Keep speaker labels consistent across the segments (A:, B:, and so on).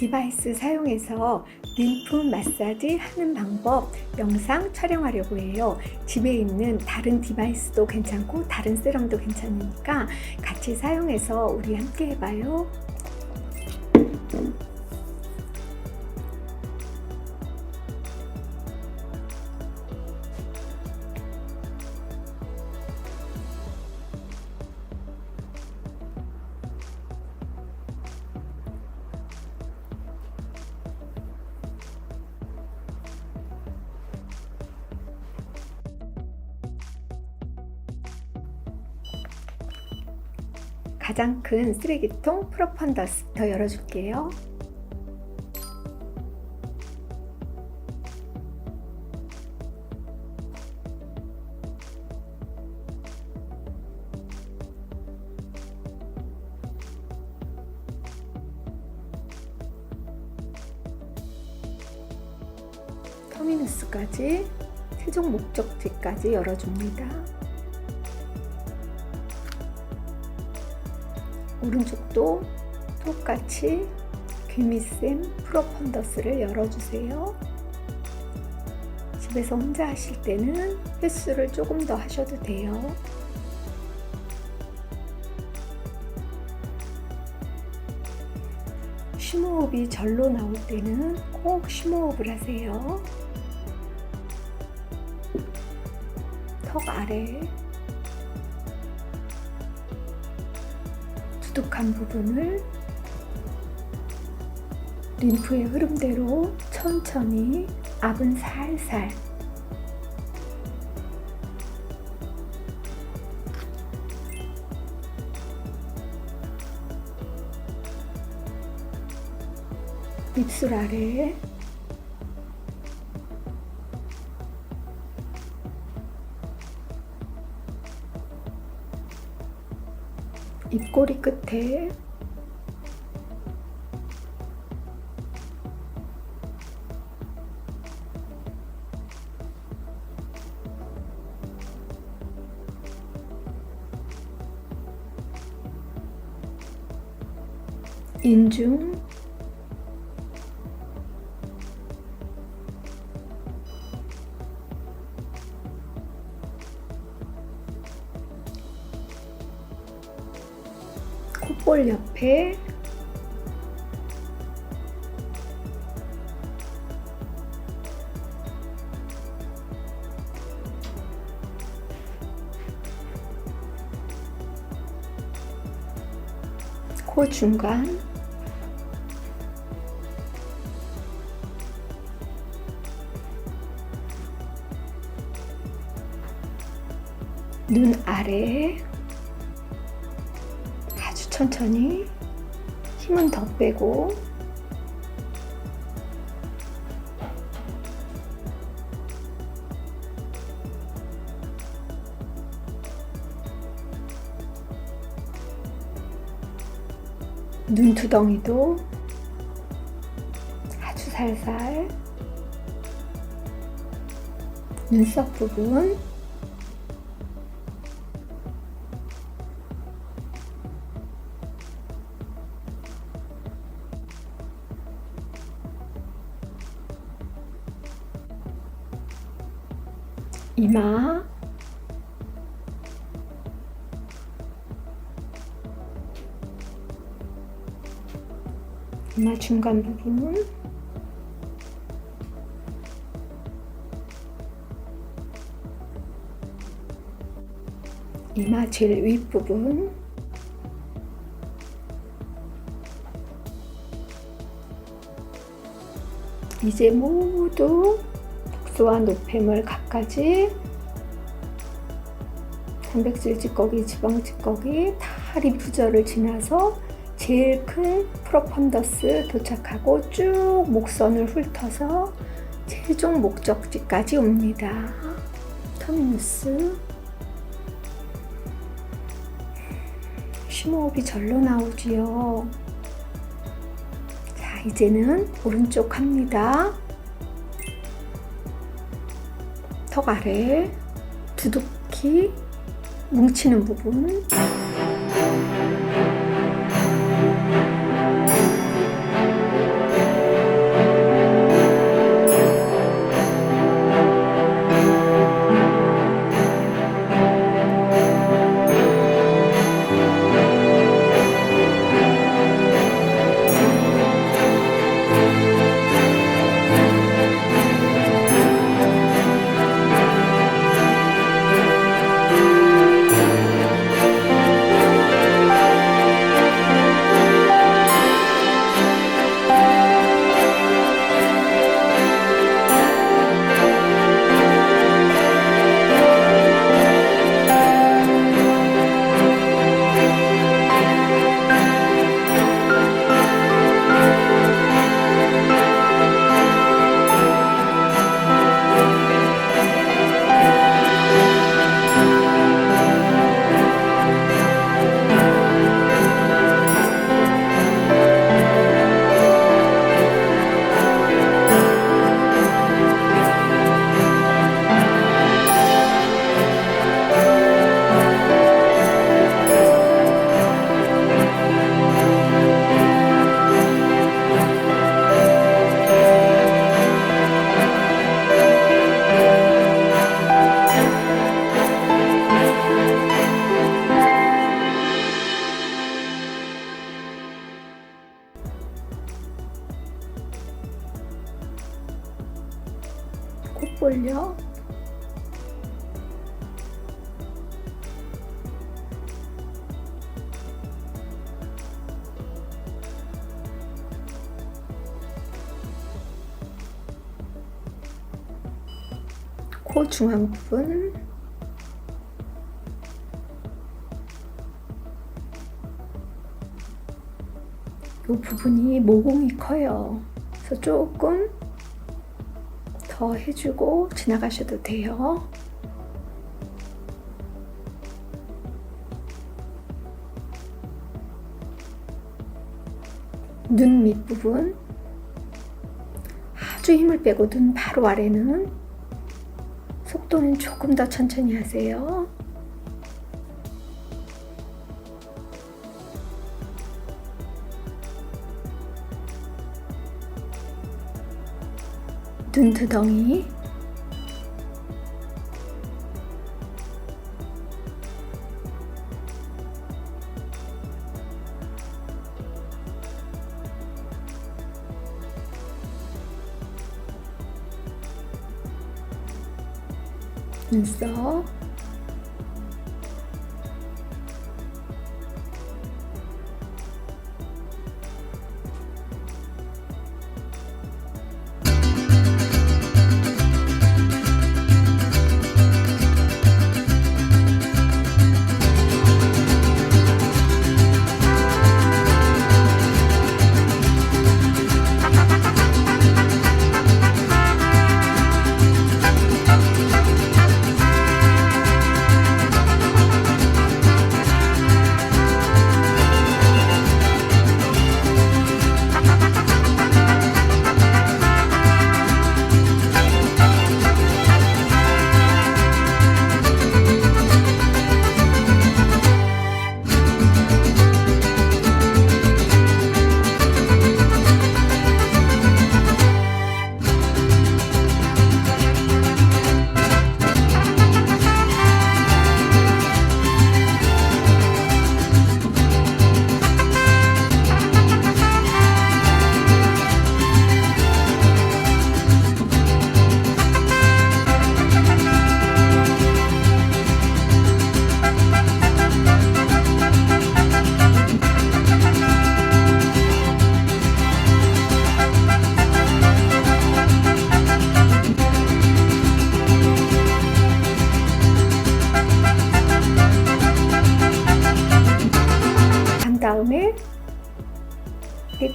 A: 디바이스 사용해서 림프 마사지 하는 방법 영상 촬영하려고 해요. 집에 있는 다른 디바이스도 괜찮고 다른 세럼도 괜찮으니까 같이 사용해서 우리 함께 해봐요. 가장 큰 쓰레기통 프로펀더스터 열어줄게요. 터미누스까지 최종 목적지까지 열어줍니다. 오른쪽도 똑같이 귀미쌤 프로펀더스를 열어주세요. 집에서 혼자 하실 때는 횟수를 조금 더 하셔도 돼요. 심호흡이 절로 나올 때는 꼭 심호흡을 하세요. 턱 아래 두둑한 부분을 림프의 흐름대로 천천히 압은 살살. 입술 아래 입꼬리 끝에. 인중 볼 옆에 코 중간 눈 아래 천천히. 힘은 더 빼고. 눈두덩이도 아주 살살. 눈썹 부분 이마. 이마 중간 부분 이마 제일 윗부분. 이제 모두 독소와 노폐물 갖가지 단백질 찌꺼기, 지방 찌꺼기 다 리프저를 지나서 제일 큰 프로펀더스 도착하고 쭉 목선을 훑어서 최종 목적지까지 옵니다. 터미누스 심호흡이 절로 나오지요. 자, 이제는 오른쪽 합니다. 턱 아래 두둑히 뭉치는 부분 볼요. 코 중앙 부분 이 부분이 모공이 커요. 그래서 조금 더 해주고 지나가셔도 돼요. 눈 밑부분 아주 힘을 빼고 눈 바로 아래는 속도는 조금 더 천천히 하세요. 눈두덩이. 눈썹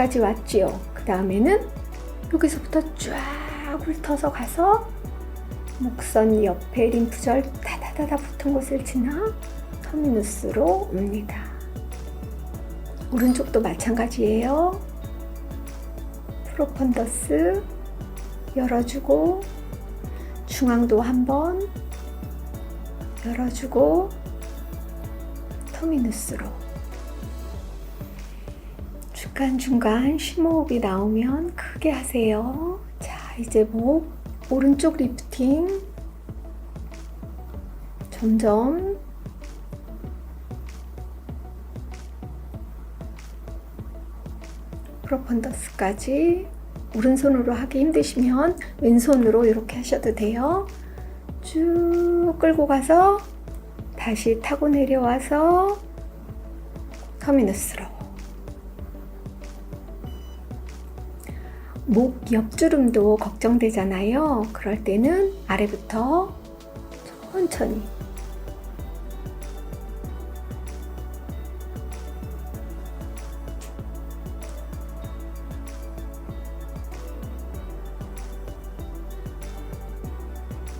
A: 여기까지 왔지요. 그 다음에는 여기서부터 쫙 훑어서 가서 목선 옆에 림프절 다다다다 붙은 곳을 지나 터미누스로 옵니다. 오른쪽도 마찬가지예요. 프로펀더스 열어주고 중앙도 한번 열어주고 터미누스로 중간중간 심호흡이 나오면 크게 하세요. 자, 이제 목 오른쪽 리프팅 점점 프로펀더스까지 오른손으로 하기 힘드시면 왼손으로 이렇게 하셔도 돼요. 쭉 끌고 가서 다시 타고 내려와서 터미너스로 목 옆주름도 걱정되잖아요. 그럴 때는 아래부터 천천히.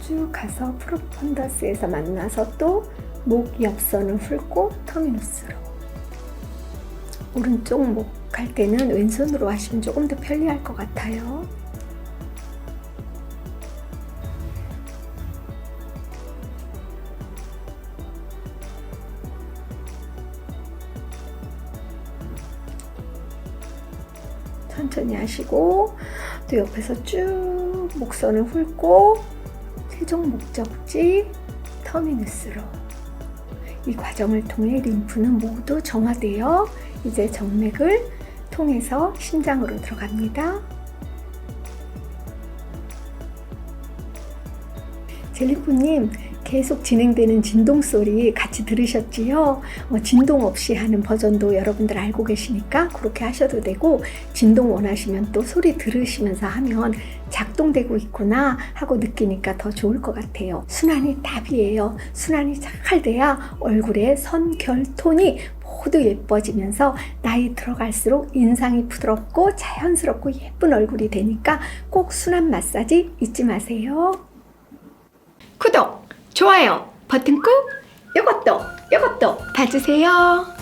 A: 쭉 가서 프로펀더스에서 만나서 또 목 옆선을 훑고 터미누스로. 오른쪽 목 할 때는 왼손으로 하시면 조금 더 편리할 것 같아요. 천천히 하시고 또 옆에서 쭉 목선을 훑고 최종 목적지 터미누스로 이 과정을 통해 림프는 모두 정화되어 이제 정맥을 통해서 심장으로 들어갑니다. 젤리코님 계속 진행되는 진동 소리 같이 들으셨지요? 어, 진동 없이 하는 버전도 여러분들 알고 계시니까 그렇게 하셔도 되고 진동 원하시면 또 소리 들으시면서 하면 작동되고 있구나 하고 느끼니까 더 좋을 것 같아요. 순환이 답이에요. 순환이 잘 돼야 얼굴의 선, 결, 톤이 모두 예뻐지면서 나이 들어갈수록 인상이 부드럽고 자연스럽고 예쁜 얼굴이 되니까 꼭 순환 마사지 잊지 마세요. 구독, 좋아요 버튼 꾹 요것도 요것도 봐주세요.